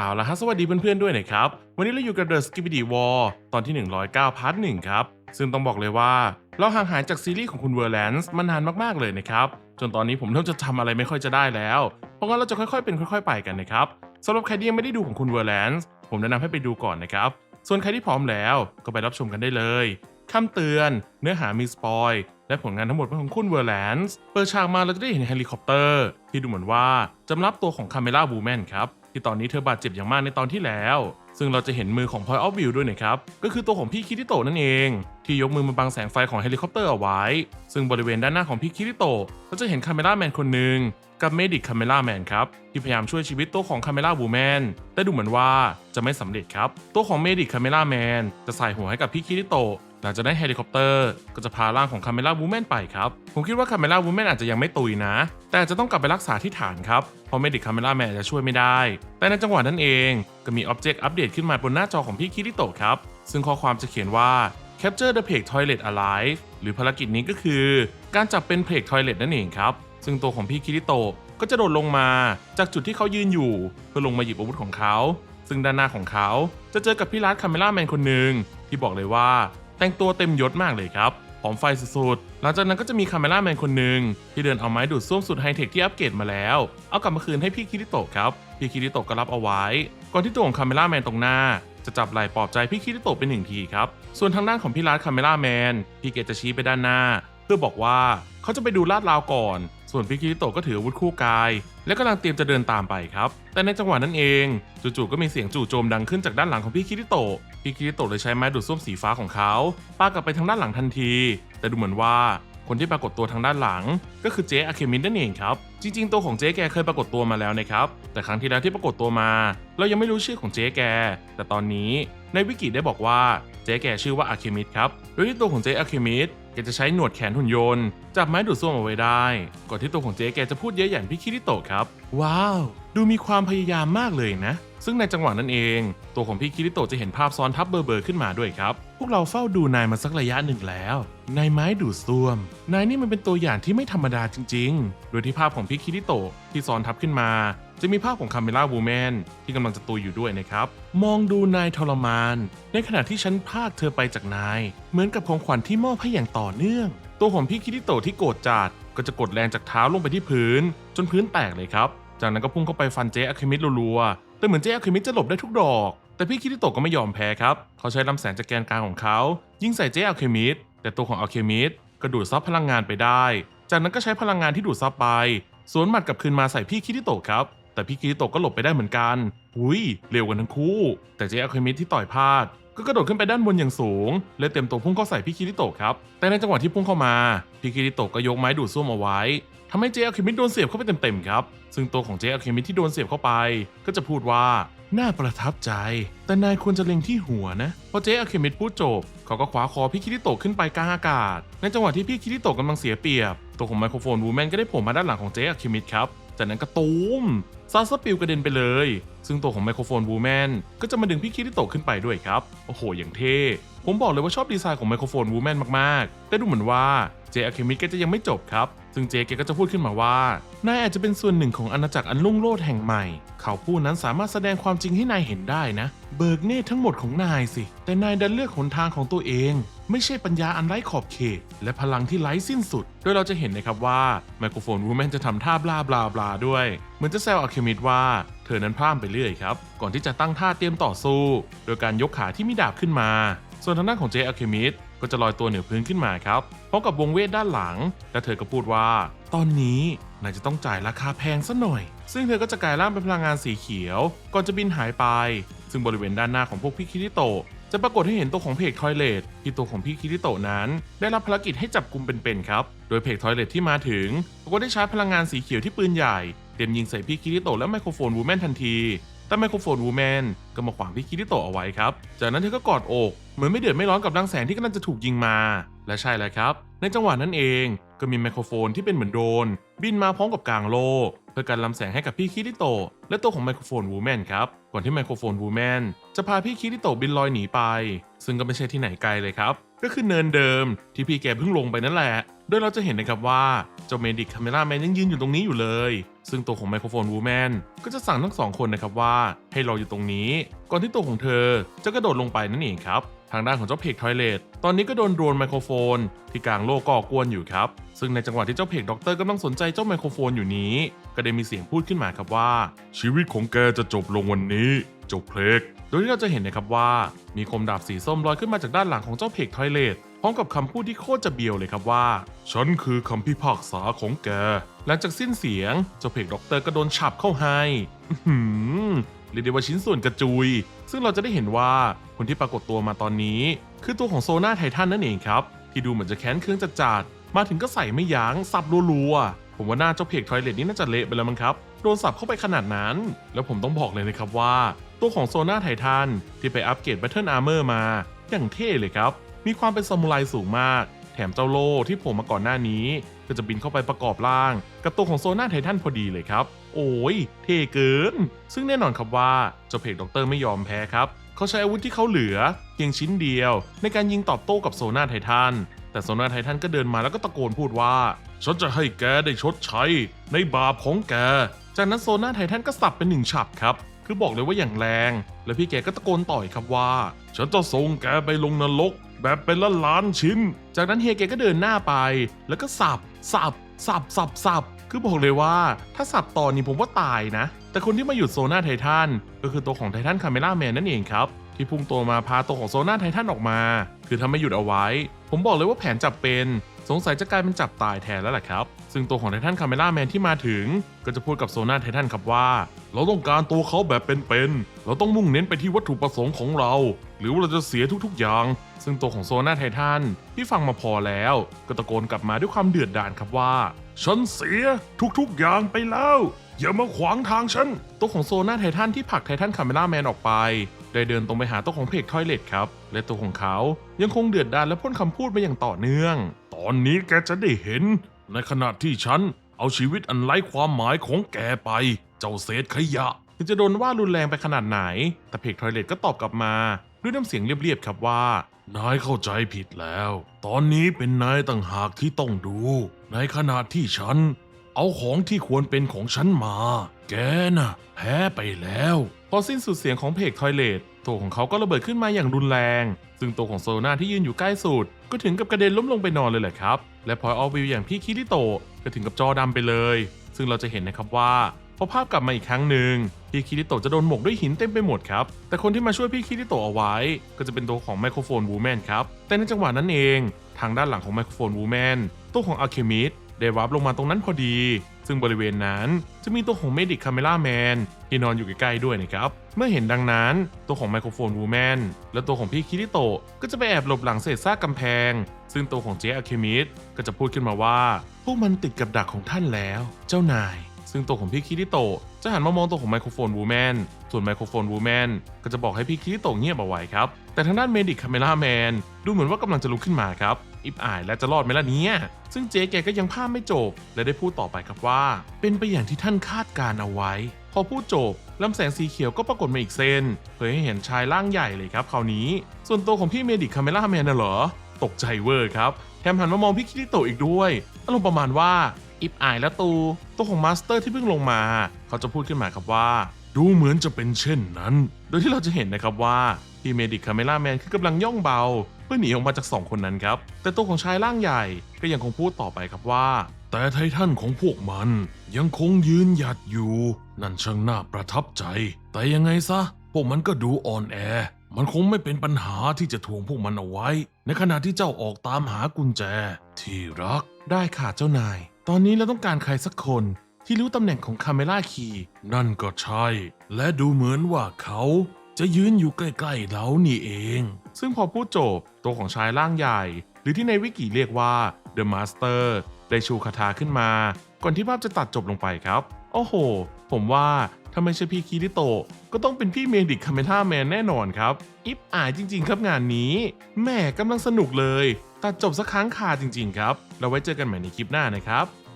เอาละฮะสวัสดีเพื่อนๆด้วยนะครับ วันนี้เราอยู่กับ The Skibidi War ตอนที่ 109พาร์ทหนึ่งครับ ซึ่งต้องบอกเลยว่า เราห่างหายจากซีรีส์ของคุณเวอร์แลนซ์มานานมากๆเลยนะครับ จนตอนนี้ผมเริ่มจะทำอะไรไม่ค่อยจะได้แล้ว เพราะงั้นเราจะค่อยๆเป็นค่อย ๆ ไปกันนะครับสำหรับใครที่ยังไม่ได้ดูของคุณเวอร์แลนซ์ผมแนะนำให้ไปดูก่อนนะครับ ส่วนใครที่พร้อมแล้วก็ไปรับชมกันได้เลยคำเตือน เนื้อหามีสปอยและผลงานทั้งหมดเป็นของคุณเวอร์แลนซ์เปิดฉากมาเราจะได้เห็นเฮลิคอปเตอร์ที่ดูเหมือนว่าจะมารับตัวของคาเมล่าบูแมนครับ ที่ตอนนี้เธอบาดเจ็บอย่างมากในตอนที่แล้ว ซึ่งเราจะเห็นมือของ Point of View ด้วยนะครับ ก็คือตัวของพี่คิริโตนั่นเอง ที่ยกมือมาบังแสงไฟของเฮลิคอปเตอร์เอาไว้ ซึ่งบริเวณด้านหน้าของพี่คิริโตะเราจะเห็นคาเมล่าแมนคนหนึ่งกับเมดิกคาเมล่าแมนครับ ที่พยายามช่วยชีวิตตัวของคาเมล่าบูแมนแต่ดูเหมือนว่าจะไม่สำเร็จครับ ตัวของเมดิกคาเมล่าแมนจะใส่หัวให้กับพี่คิริโต หลังจากนั้นเฮลิคอปเตอร์ก็จะพาร่างของคาเมล่าวูแมนไปครับ ผมคิดว่าคาเมล่าวูแมนอาจจะยังไม่ตุยนะ แต่อาจจะต้องกลับไปรักษาที่ฐานครับ เพราะเมดิกคาเมล่าแมนจะช่วยไม่ได้ แต่ในจังหวะนั้นเองก็มีอ็อบเจกต์อัปเดตขึ้นมาบนหน้าจอของพี่คิริโตะครับ ซึ่งข้อความจะเขียนว่า capture the plague toilet alive หรือภารกิจนี้ก็คือ การจับเป็น plague toilet นั่นเองครับ ซึ่งตัวของพี่คิริโตะก็จะโดดลงมาจากจุดที่เขายืนอยู่ เพื่อลงมาหยิบอาวุธของเขา ซึ่งด้านหน้าของเขาจะเจอกับพี่รัฐคาเมล่าแมนคนหนึ่งที่บอกเลยว่า แต่งตัวเต็มยศมากเลยครับหอมไฟสุดๆ หลังจากนั้นก็จะมีคาเมล่าแมนคนหนึ่งที่เดินเอาไม้ดูดซ่วมสุดไฮเทคที่อัปเกรดมาแล้ว เอากลับมาคืนให้พี่คิริโตะครับ พี่คิริโตะก็รับเอาไว้ ก่อนที่ตัวของคาเมล่าแมนตรงหน้า จะจับไหล่ปลอบใจพี่คิริโตะเป็นหนึ่งทีครับ ส่วนทางด้านของพี่รัฐคาเมล่าแมนพี่เกตจะชี้ไปด้านหน้า เพื่อบอกว่าเขาจะไปดูลาดราวก่อน ส่วนพี่คิริโตะก็ถืออาวุธคู่กาย และกำลังเตรียมจะเดินตามไปครับ แต่ในจังหวะนั้นเองจู่ๆก็มีเสียงจู่โจมดังขึ้นจากด้านหลังของพี่คิริโตะ พี่คิริโตะเลยใช้ไม้ดูดซ่วมสีฟ้าของเขาปากลับไปทางด้านหลังทันที แต่ดูเหมือนว่าคนที่ปรากฏตัวทางด้านหลัง ก็คือเจ๊อาเคมินนั่นเองครับ จริงๆ ตัวของเจ๊แกเคยปรากฏตัวมาแล้วนะครับ แต่ครั้งที่แล้วที่ปรากฏตัวมา เรายังไม่รู้ชื่อของเจ๊แก แต่ตอนนี้ในวิกิได้บอกว่าเจ๊แกชื่อว่าอาเคมิดครับ โดยที่ตัวของเจ๊อาเคมิดแกจะใช้หนวดแขนหุ่นยนต์จับไม้ดูดซ่วมเอาไว้ได้ ก่อนที่ตัวของเจ๊แกจะพูดเยอะอย่างพี่คิริโตะครับ ว้าว ดูมีความพยายามมากเลยนะ ซึ่งในจังหวะนั้นเอง ตัวของพี่คิริโตจะเห็นภาพซ้อนทับเบอร์เบอร์ขึ้นมาด้วยครับ พวกเราเฝ้าดูนายมาสักระยะหนึ่งแล้ว นายไม้ดูดซ่วม นายนี่มันเป็นตัวอย่างที่ไม่ธรรมดาจริง ๆ โดยที่ภาพของพี่คิริโตที่ซ้อนทับขึ้นมา จะมีภาพของคาเมล่าวูแมนที่กำลังจะตุยอยู่ด้วยนะครับ มองดูนายทรมาน ในขณะที่ฉันพากเธอไปจากนาย เหมือนกับของขวัญที่มอบให้อย่างต่อเนื่อง ตัวของพี่คิริโตที่โกรธจัดก็จะกดแรงจากเท้าลงไปที่พื้น จนพื้นแตกเลยครับ จากนั้นก็พุ่งเข้าไปฟันเจ๊อะเคมิดรัวๆ แต่เหมือนเจ๊อะเคมิดจะหลบได้ทุกดอก แต่พี่คิริโตะก็ไม่ยอมแพ้ครับ เขาใช้ลำแสงจากแกนกลางของเขา ยิงใส่เจ๊อะเคมิดแต่ตัวของอะเคมิดก็ดูดซับพลังงานไปได้ จากนั้นก็ใช้พลังงานที่ดูดซับไป สวนหมัดกลับคืนมาใส่พี่คิริโตะครับ แต่พี่คิริโตะก็หลบไปได้เหมือนกัน หุยเร็วกันทั้งคู่ แต่เจ๊อะเคมิดที่ต่อยพลาดก็กระโดดขึ้นไปด้านบนอย่างสูง และเต็มตัวพุ่งเข้าใส่พี่คิริโตะครับ แต่ในจังหวะที่พุ่งเข้ามา พี่คิริโตะก็ยกไม้ดูดซ่วมเอาไว้ ทำให้เจอะเคมิดโดนเสียบเข้าไปเต็มๆครับ ซึ่งตัวของเจอะเคมิดที่โดนเสียบเข้าไป ก็จะพูดว่าน่าประทับใจ แต่นายควรจะเล็งที่หัวนะ พอเจ๊อะเคมิดพูดจบ เขาก็คว้าคอพี่คิริโตะขึ้นไปกลางอากาศ ในจังหวะที่พี่คิริโตะกำลังเสียเปรียบ ตัวของไมโครโฟนวูแมนก็ได้โผล่มาด้านหลังของเจ๊อะเคมิดครับ จากนั้นก็ตูมซาสปิวกระเด็นไปเลย ซึ่งตัวของไมโครโฟนวูแมนก็จะมาดึงพี่คิริโตะขึ้นไปด้วยครับ โอ้โห อย่างเท่ ผมบอกเลยว่าชอบดีไซน์ของไมโครโฟนวูแมนมากๆ แต่ดูเหมือนว่า เจอะเคมิดก็จะยังไม่จบครับ ซึ่งเจแกก็จะพูดขึ้นมาว่า นายอาจจะเป็นส่วนหนึ่งของอาณาจักรอันลุ่งโลดแห่งใหม่ เขาผู้นั้นสามารถแสดงความจริงให้นายเห็นได้นะ เบิกเนตรทั้งหมดของนายสิ แต่นายดันเลือกหนทางของตัวเอง ไม่ใช่ปัญญาอันไร้ขอบเขต และพลังที่ไร้สิ้นสุด โดยเราจะเห็นนะครับว่าไมโครโฟนวูแมนจะทำท่าบลาบลาบลาด้วย เหมือนจะแซวอะเคมิดว่าเธอนั้นพร่ำไปเรื่อยครับ ก่อนที่จะตั้งท่าเตรียมต่อสู้ โดยการยกขาที่มีดาบขึ้นมา ส่วนทางด้านของเจอะเคมิด ก็จะลอยตัวเหนือพื้นขึ้นมาครับพร้อมกับวงเวทด้านหลัง และเธอก็พูดว่า ตอนนี้นายจะต้องจ่ายราคาแพงซะหน่อย ซึ่งเธอก็จะกลายร่างเป็นพลังงานสีเขียว ก่อนจะบินหายไป ซึ่งบริเวณด้านหน้าของพวกพี่คิริโตะจะปรากฏให้เห็นตัวของเพกทอยเลตที่ตัวของพี่คิริโตะนั้น ได้รับภารกิจให้จับกลุ่มเป็นๆครับ โดยเพกทอยเลตที่มาถึงก็ได้ใช้พลังงานสีเขียวที่ปืนใหญ่เตรียมยิงใส่พี่คิริโตะและไมโครโฟนวูแมนทันที แต่ไมโครโฟนวูแมนก็มาขวางพี่คิริโตะเอาไว้ครับ จากนั้นเธอก็กอดอก เหมือนไม่เดือดไม่ร้อนกับรังแสงที่กำลังจะถูกยิงมา และใช่แล้วครับ ในจังหวะนั้นเองก็มีไมโครโฟนที่เป็นเหมือนโดรนบินมาพร้อมกับกลางโล พื่อการลำแสงให้กับพี่คิริโตะและตัวของไมโครโฟนวูแมนครับ ก่อนที่ไมโครโฟนวูแมนจะพาพี่คิริโตะบินลอยหนีไป ซึ่งก็ไม่ใช่ที่ไหนไกลเลยครับ ก็คือเนินเดิมที่พี่แกเพิ่งลงไปนั่นแหละ โดยเราจะเห็นนะครับว่าเจ้าเมดิกคาเมล่าแมนยังยืนอยู่ตรงนี้อยู่เลย ซึ่งตัวของไมโครโฟนวูแมนก็จะสั่งทั้งสองคนนะครับว่าให้รออยู่ตรงนี้ ก่อนที่ตัวของเธอจะกระโดดลงไปนั่นเองครับ ทางด้านของเจ้าเพกทอยเลตตอนนี้ก็โดนโดรนไมโครโฟน ที่กลางโลกก่อกวนอยู่ครับ ซึ่งในจังหวะที่เจ้าเพกด็อกเตอร์กำลังสนใจเจ้าไมโครโฟนอยู่นี้ ก็ได้มีเสียงพูดขึ้นมาครับว่า ชีวิตของแกจะจบลงวันนี้จ้าเพลกโดยที่เราจะเห็นนะครับว่า มีคมดาบสีส้มลอยขึ้นมาจากด้านหลังของเจ้าเพกทอยเลตพร้อมกับคำพูดที่โคตรจะเบียวเลยครับว่า ฉันคือคำพิพากษาของแก หลังจากสิ้นเสียง เจ้าเพกด็อกเตอร์ก็โดนฉับเข้าให้ เรียกได้ว่าชิ้นส่วนกระจุย ซึ่งเราจะได้เห็นว่าคนที่ปรากฏตัวมาตอนนี้ คือตัวของโซนาไททันนั่นเองครับ ที่ดูเหมือนจะแค้นเครื่องจัดจัดๆมาถึงก็ใส่ไม่ยัง้งสับรัวๆผมว่าหน้าเจ้าเพกทอยเลตนี่น่าจะเละไปแล้วมั้งครับโดนสับเข้าไปขนาดนั้น แล้วผมต้องบอกเลยนะครับว่า ตัวของโซนาไททันที่ไปอัปเกรด Battle Armor มาอย่างเท่เลยครับ มีความเป็นซามูไรสูงมาก แถมเจ้าโล่ที่ผมมาก่อนหน้านี้ ก็จะบินเข้าไปประกอบร่าง กับตัวของโซนาไททันพอดีเลยครับ โอ้ยเท่เกิน ซึ่งแน่นอนครับว่าเจ้าเพกด็อกเตอร์ไม่ยอมแพ้ครับ เขาใช้อาวุธที่เขาเหลือ เพียงชิ้นเดียว ในการยิงตอบโต้กับโซนาไททัน แต่โซนาไททันก็เดินมาแล้วก็ตะโกนพูดว่า ฉันจะให้แกได้ชดใช้ ในบาปของแก จากนั้นโซนาไททันก็สับเป็นหนึ่งฉับครับ คือบอกเลยว่าอย่างแรง แล้วพี่แกก็ตะโกนต่อยครับว่า ฉันจะส่งแกไปลงนรกแบบเป็นล้านล้านชิ้น จากนั้นเฮียแกก็เดินหน้าไป แล้วก็สับ สับ สับ สับ สับ คือบอกเลยว่าถ้าสับต่อนี่ผมว่าตายนะ แต่คนที่มาหยุดโซน่าไททันก็คือตัวของไททันคาเมล่าแมนนั่นเองครับ ที่พุ่งตัวมาพาตัวของโซน่าไททันออกมา คือถ้าไม่หยุดเอาไว้ ผมบอกเลยว่าแผนจับเป็น สงสัยจะกลายเป็นจับตายแทนแล้วแหละครับ ซึ่งตัวของไททันคาเมล่าแมนที่มาถึง ก็จะพูดกับโซน่าไททันครับว่า เราต้องการตัวเขาแบบเป็นๆเราต้องมุ่งเน้นไปที่วัตถุประสงค์ของเรา หรือว่าเราจะเสียทุกๆอย่างซึ่งตัวของโซน่าไททันที่ฟังมาพอแล้ว ก็ตะโกนกลับมาด้วยความเดือดดาลครับว่า ฉันเสียทุกๆอย่างไปแล้ว อย่ามาขวางทางฉันตัวของโซนาไททันที่ผลักไททันคาเมล่าแมนออกไป ได้เดินตรงไปหาตัวของเพกทอยเลตครับ และตัวของเขายังคงเดือดดาลและพ่นคำพูดมาอย่างต่อเนื่อง ตอนนี้แกจะได้เห็น ในขณะที่ฉันเอาชีวิตอันไร้ความหมายของแกไป เจ้าเศษขยะถึงจะโดนว่ารุนแรงไปขนาดไหน แต่เพกทอยเลตก็ตอบกลับมา ด้วยน้ำเสียงเรียบๆครับว่า นายเข้าใจผิดแล้ว ตอนนี้เป็นนายต่างหากที่ต้องดู ในขณะที่ฉัน เอาของที่ควรเป็นของฉันมา แกน่ะแพ้ไปแล้ว พอสิ้นสุดเสียงของเพกทอยเลตตัวของเขาก็ระเบิดขึ้นมาอย่างรุนแรง ซึ่งตัวของโซนาที่ยืนอยู่ใกล้สุด ก็ถึงกับกระเด็นล้มลงไปนอนเลยแหละครับ และพอยออฟวิวอย่างพี่คิริโตก็ถึงกับจอดำไปเลย ซึ่งเราจะเห็นนะครับว่า พอภาพกลับมาอีกครั้งหนึ่งพี่คิริโตะจะโดนหมกด้วยหินเต็มไปหมดครับ แต่คนที่มาช่วยพี่คิริโตะเอาไว้ ก็จะเป็นตัวของไมโครโฟนวูแมนครับ แต่ในจังหวะนั้นเองทางด้านหลังของไมโครโฟนวูแมนตัวของอัลเคมิสได้วาร์ปลงมาตรงนั้นพอดี ซึ่งบริเวณนั้นจะมีตัวของเมดิกคาเมล่าแมนที่นอนอยู่ใกล้ๆด้วยนะครับ เมื่อเห็นดังนั้นตัวของไมโครโฟนวูแมนและตัวของพี่คิริโตะก็จะไปแอบหลบหลังเศษซากกำแพง ซึ่งตัวของเจอัลเคมิสก็จะพูดขึ้นมาว่า พวกมันติดกับดักของท่านแล้ว เจ้านาย ซึ่งตัวของพี่คิริโตะจะหันมามองตัวของไมโครโฟนวูแมน ส่วนไมโครโฟนวูแมนก็จะบอกให้พี่คิริโตะเงียบเอาไว้ครับ แต่ทางด้านเมดิกคาเมล่าแมนดูเหมือนว่ากำลังจะลุกขึ้นมาครับ อิบอายและจะรอดไหมล่ะเนี่ย ซึ่งเจ๊แกก็ยังภาพไม่จบ และได้พูดต่อไปครับว่า เป็นไปอย่างที่ท่านคาดการเอาไว้ พอพูดจบลำแสงสีเขียวก็ปรากฏมาอีกเส้นเผยให้เห็นชายร่างใหญ่เลยครับคราวนี้ ส่วนตัวของพี่เมดิกคาเมล่าแมนน่ะเหรอตกใจเวอร์ครับแถมหันมามองพี่คิริโตะอีกด้วยอารมณ์ประมาณว่า อิบอายและตู ตัวของมาสเตอร์ที่เพิ่งลงมา เขาจะพูดขึ้นมาครับว่า ดูเหมือนจะเป็นเช่นนั้น โดยที่เราจะเห็นนะครับว่าพี่เมดิกคาเมล่าแมนคือกำลังย่องเบา เพื่อหนีออกมาจากสองคนนั้นครับ แต่ตัวของชายร่างใหญ่ก็ยังคงพูดต่อไปครับว่า แต่ไททันของพวกมันยังคงยืนหยัดอยู่ นั่นช่างน่าประทับใจ แต่ยังไงซะ พวกมันก็ดูอ่อนแอ มันคงไม่เป็นปัญหาที่จะทวงพวกมันเอาไว้ ในขณะที่เจ้าออกตามหากุญแจ ที่รักได้ค่ะเจ้านาย ตอนนี้เราต้องการใครสักคนที่รู้ตำแหน่งของคาเมล่าคีนั่นก็ใช่ และดูเหมือนว่าเขาจะยืนอยู่ใกล้ๆเรานี่เอง ซึ่งพอพูดจบ ตัวของชายร่างใหญ่ หรือที่ในวิกิเรียกว่า The Master ได้ชูคาถาขึ้นมา ก่อนที่ภาพจะตัดจบลงไปครับ โอ้โห ผมว่าถ้าไม่ใช่พี่คิริโตะก็ต้องเป็นพี่เมดิกคาเมท่าแมนแน่นอนครับ อิฟอายจริง ๆ ครับงานนี้แม่กำลังสนุกเลย ตัดจบสักครั้งคาจริง ๆ ครับ เราไว้เจอกันใหม่ในคลิปหน้านะครับ